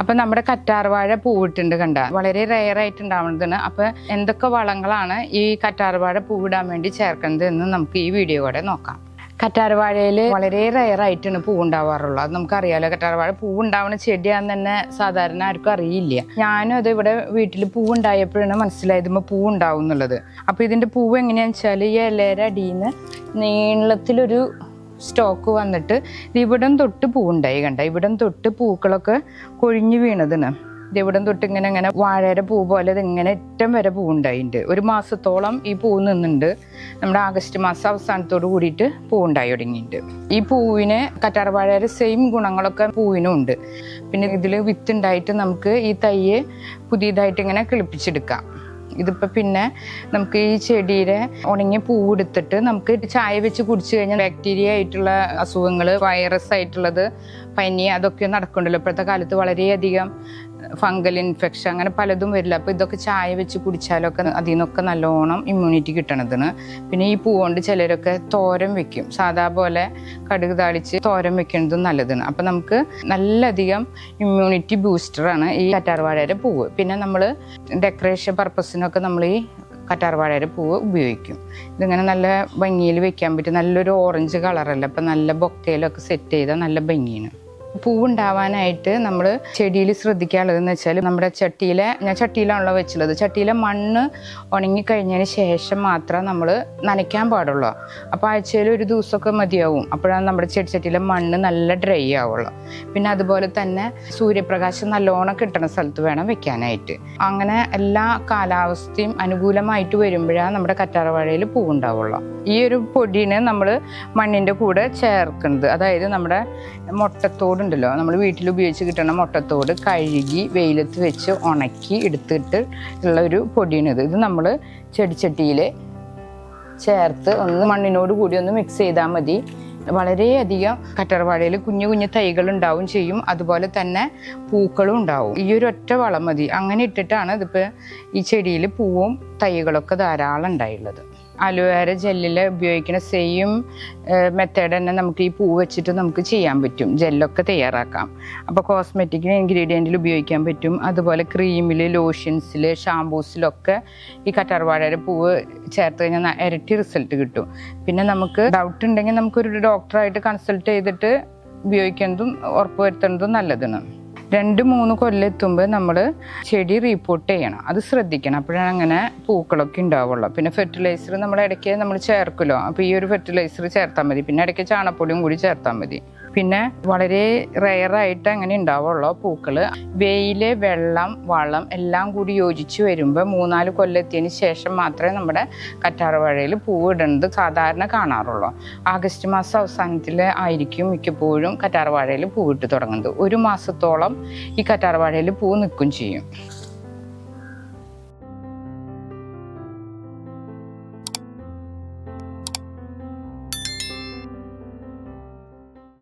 അപ്പൊ നമ്മുടെ കറ്റാർവാഴ പൂവിട്ടുണ്ട് കണ്ട. വളരെ റെയർ ആയിട്ട് ഉണ്ടാവുന്നതാണ് അപ്പൊ എന്തൊക്കെ വളങ്ങളാണ് ഈ കറ്റാർവാഴ പൂവിടാൻ വേണ്ടി ചേർക്കുന്നത് എന്ന് നമുക്ക് ഈ വീഡിയോയുടെ നോക്കാം. കറ്റാർവാഴയിൽ വളരെ റെയർ ആയിട്ടാണ് പൂ ഉണ്ടാവാറുള്ളത് അത് നമുക്കറിയാലോ കറ്റാർവാഴ പൂ ഉണ്ടാവുന്ന ചെടിയാന്ന് തന്നെ സാധാരണ ആർക്കും അറിയില്ല. ഞാനും അത് ഇവിടെ വീട്ടിൽ പൂ ഉണ്ടായപ്പോഴാണ് മനസ്സിലായത് ഇമ്മ പൂ ഉണ്ടാവും എന്നുള്ളത് അപ്പൊ ഇതിന്റെ പൂവ് എങ്ങനെയാന്ന് വെച്ചാൽ ഈ ഇലയുടെ അടിയിൽ നിന്ന് നീളത്തിലൊരു സ്റ്റോക്ക് വന്നിട്ട് ഇവിടം തൊട്ട് പൂവുണ്ടായി കണ്ട? ഇവിടം തൊട്ട് പൂക്കളൊക്കെ കൊഴിഞ്ഞു വീണതിന്. ഇവിടം തൊട്ട് ഇങ്ങനെ ഇങ്ങനെ വാഴയുടെ പൂ പോലെ ഇങ്ങനെ ഏറ്റവും വരെ പൂവുണ്ടായിട്ടുണ്ട് ഒരു മാസത്തോളം ഈ പൂ നിന്നുണ്ട്. നമ്മുടെ ആഗസ്റ്റ് മാസം അവസാനത്തോട് കൂടിയിട്ട് പൂവുണ്ടായി തുടങ്ങിയിട്ടുണ്ട്. ഈ പൂവിന് കറ്റാർവാഴയുടെ സെയിം ഗുണങ്ങളൊക്കെ പൂവിനും ഉണ്ട്. പിന്നെ ഇതിൽ വിത്തുണ്ടായിട്ട് നമുക്ക് ഈ തൈയെ പുതിയതായിട്ട് ഇങ്ങനെ കിളിപ്പിച്ചെടുക്കാം. ഇതിപ്പോൾ പിന്നെ നമുക്ക് ഈ ചെടിയുടെ ഉണങ്ങിയ പൂവെടുത്തിട്ട് നമുക്ക് ചായ വെച്ച് കുടിച്ചു കഴിഞ്ഞാൽ ബാക്ടീരിയ ആയിട്ടുള്ള അസുഖങ്ങൾ വൈറസ് ആയിട്ടുള്ളത് പനി അതൊക്കെ നടക്കുന്നുണ്ടല്ലോ. ഇപ്പോഴത്തെ കാലത്ത് വളരെയധികം ഫംഗൽ ഇൻഫെക്ഷൻ അങ്ങനെ പലതും വരില്ല. അപ്പോൾ ഇതൊക്കെ ചായ വെച്ച് കുടിച്ചാലൊക്കെ അതിൽ നിന്നൊക്കെ നല്ലോണം ഇമ്മ്യൂണിറ്റി കിട്ടണതിന്. പിന്നെ ഈ പൂവുകൊണ്ട് ചിലരൊക്കെ തോരൻ വെക്കും. സാധാ പോലെ കടുക് താളിച്ച് തോരൻ വെക്കുന്നതും നല്ലതാണ് അപ്പോൾ നമുക്ക് നല്ലധികം ഇമ്മ്യൂണിറ്റി ബൂസ്റ്ററാണ് ഈ കറ്റാർവാഴയുടെ പൂവ്. പിന്നെ നമ്മൾ ഡെക്കറേഷൻ പർപ്പസിനൊക്കെ നമ്മൾ ഈ കറ്റാർവാഴയുടെ പൂവ് ഉപയോഗിക്കും. ഇതിങ്ങനെ നല്ല ഭംഗിയിൽ വെക്കാൻ പറ്റും നല്ലൊരു ഓറഞ്ച് കളറല്ല അപ്പം നല്ല ബൊക്കയിലൊക്കെ സെറ്റ് ചെയ്താൽ നല്ല ഭംഗിയാണ്. പൂവുണ്ടാവാനായിട്ട് നമ്മൾ ചെടിയിൽ ശ്രദ്ധിക്കാനുള്ളതെന്ന് വെച്ചാൽ നമ്മുടെ ചട്ടിയിലെ ഞാൻ ചട്ടിയിലാണല്ലോ വെച്ചുള്ളത് ചട്ടിയിലെ മണ്ണ് ഉണങ്ങിക്കഴിഞ്ഞതിന് ശേഷം മാത്രം നമ്മൾ നനയ്ക്കാൻ പാടുള്ളൂ. അപ്പോൾ ആഴ്ചയിൽ ഒരു ദിവസമൊക്കെ മതിയാവും. അപ്പോഴാണ് നമ്മുടെ ചെടി ചട്ടിയിലെ മണ്ണ് നല്ല ഡ്രൈ ആവുള്ളൂ. പിന്നെ അതുപോലെ തന്നെ സൂര്യപ്രകാശം നല്ലോണം കിട്ടുന്ന സ്ഥലത്ത് വേണം വെക്കാനായിട്ട്. അങ്ങനെ എല്ലാ കാലാവസ്ഥയും അനുകൂലമായിട്ട് വരുമ്പോഴാണ് നമ്മുടെ കറ്റാറവാഴയിൽ പൂവുണ്ടാവുള്ളൂ. ഈ ഒരു പൊടിനെ നമ്മൾ മണ്ണിന്റെ കൂടെ ചേർക്കുന്നത്. അതായത് നമ്മുടെ മുട്ടത്തോടുണ്ടല്ലോ നമ്മൾ വീട്ടിൽ ഉപയോഗിച്ച് കിട്ടുന്ന മുട്ടത്തോട് കഴുകി വെയിലത്ത് വെച്ച് ഉണക്കി എടുത്തിട്ട് ഉള്ള ഒരു പൊടിയാണിത് ഇത്. നമ്മൾ ചെടിച്ചട്ടിയിൽ ചേർത്ത് ഒന്ന് മണ്ണിനോട് കൂടി ഒന്ന് മിക്സ് ചെയ്താൽ മതി. വളരെയധികം കറ്റർവാഴയിൽ കുഞ്ഞു കുഞ്ഞു തൈകൾ ഉണ്ടാവും ചെയ്യും. അതുപോലെ തന്നെ പൂക്കളും ഉണ്ടാവും. ഈ ഒരു ഒറ്റ വളം മതി. അങ്ങനെ ഇട്ടിട്ടാണ് ഇതിപ്പോൾ ഈ ചെടിയിൽ പൂവും തൈകളൊക്കെ ധാരാളം ഉണ്ടായുള്ളത്. അലോവേര ജെല്ലിൽ ഉപയോഗിക്കുന്ന സെയിം മെത്തേഡ് തന്നെ നമുക്ക് ഈ പൂ വെച്ചിട്ട് നമുക്ക് ചെയ്യാൻ പറ്റും. ജെല്ലൊക്കെ തയ്യാറാക്കാം. അപ്പോൾ കോസ്മെറ്റിക് ഇൻഗ്രീഡിയന്റിൽ ഉപയോഗിക്കാൻ പറ്റും. അതുപോലെ ക്രീമിൽ ലോഷൻസിൽ ഷാംപൂസിലൊക്കെ ഈ കറ്റാർവാഴയുടെ പൂവ് ചേർത്ത് കഴിഞ്ഞാൽ ഇരട്ടി റിസൾട്ട് കിട്ടും. പിന്നെ നമുക്ക് ഡൗട്ട് ഉണ്ടെങ്കിൽ നമുക്കൊരു ഡോക്ടറായിട്ട് കൺസൾട്ട് ചെയ്തിട്ട് ഉപയോഗിക്കുന്നതും ഉറപ്പുവരുത്തുന്നതും നല്ലതാണ്. രണ്ട് മൂന്ന് കൊല്ലം എത്തുമ്പോൾ നമ്മൾ ചെടി റീപ്പോർട്ട് ചെയ്യണം. അത് ശ്രദ്ധിക്കണം. അപ്പോഴാണ് അങ്ങനെ പൂക്കളൊക്കെ ഉണ്ടാവുള്ളൂ. പിന്നെ ഫെർട്ടിലൈസർ നമ്മൾ ഇടയ്ക്ക് നമ്മൾ ചേർക്കുമല്ലോ. അപ്പോൾ ഈ ഒരു ഫെർട്ടിലൈസർ ചേർത്താൽ മതി. പിന്നെ ഇടയ്ക്ക് ചാണപ്പൊടിയും കൂടി ചേർത്താൽ മതി. പിന്നെ വളരെ റെയറായിട്ട് അങ്ങനെ ഉണ്ടാവുള്ളൂ പൂക്കൾ വെയിൽ വെള്ളം വളം എല്ലാം കൂടി യോജിച്ച് വരുമ്പോൾ മൂന്നാൽ കൊല്ലത്തിന് ശേഷം മാത്രമേ നമ്മുടെ കറ്റാർവാഴയിൽ പൂവ് ഇടുന്നത് സാധാരണ കാണാറുള്ളൂ. ആഗസ്റ്റ് മാസം അവസാനത്തിൽ ആയിരിക്കും മിക്കപ്പോഴും കറ്റാർവാഴയിൽ പൂവിട്ട് തുടങ്ങുന്നത്. ഒരു മാസത്തോളം ഈ കറ്റാർവാഴയിൽ പൂ നിൽക്കും ചെയ്യും.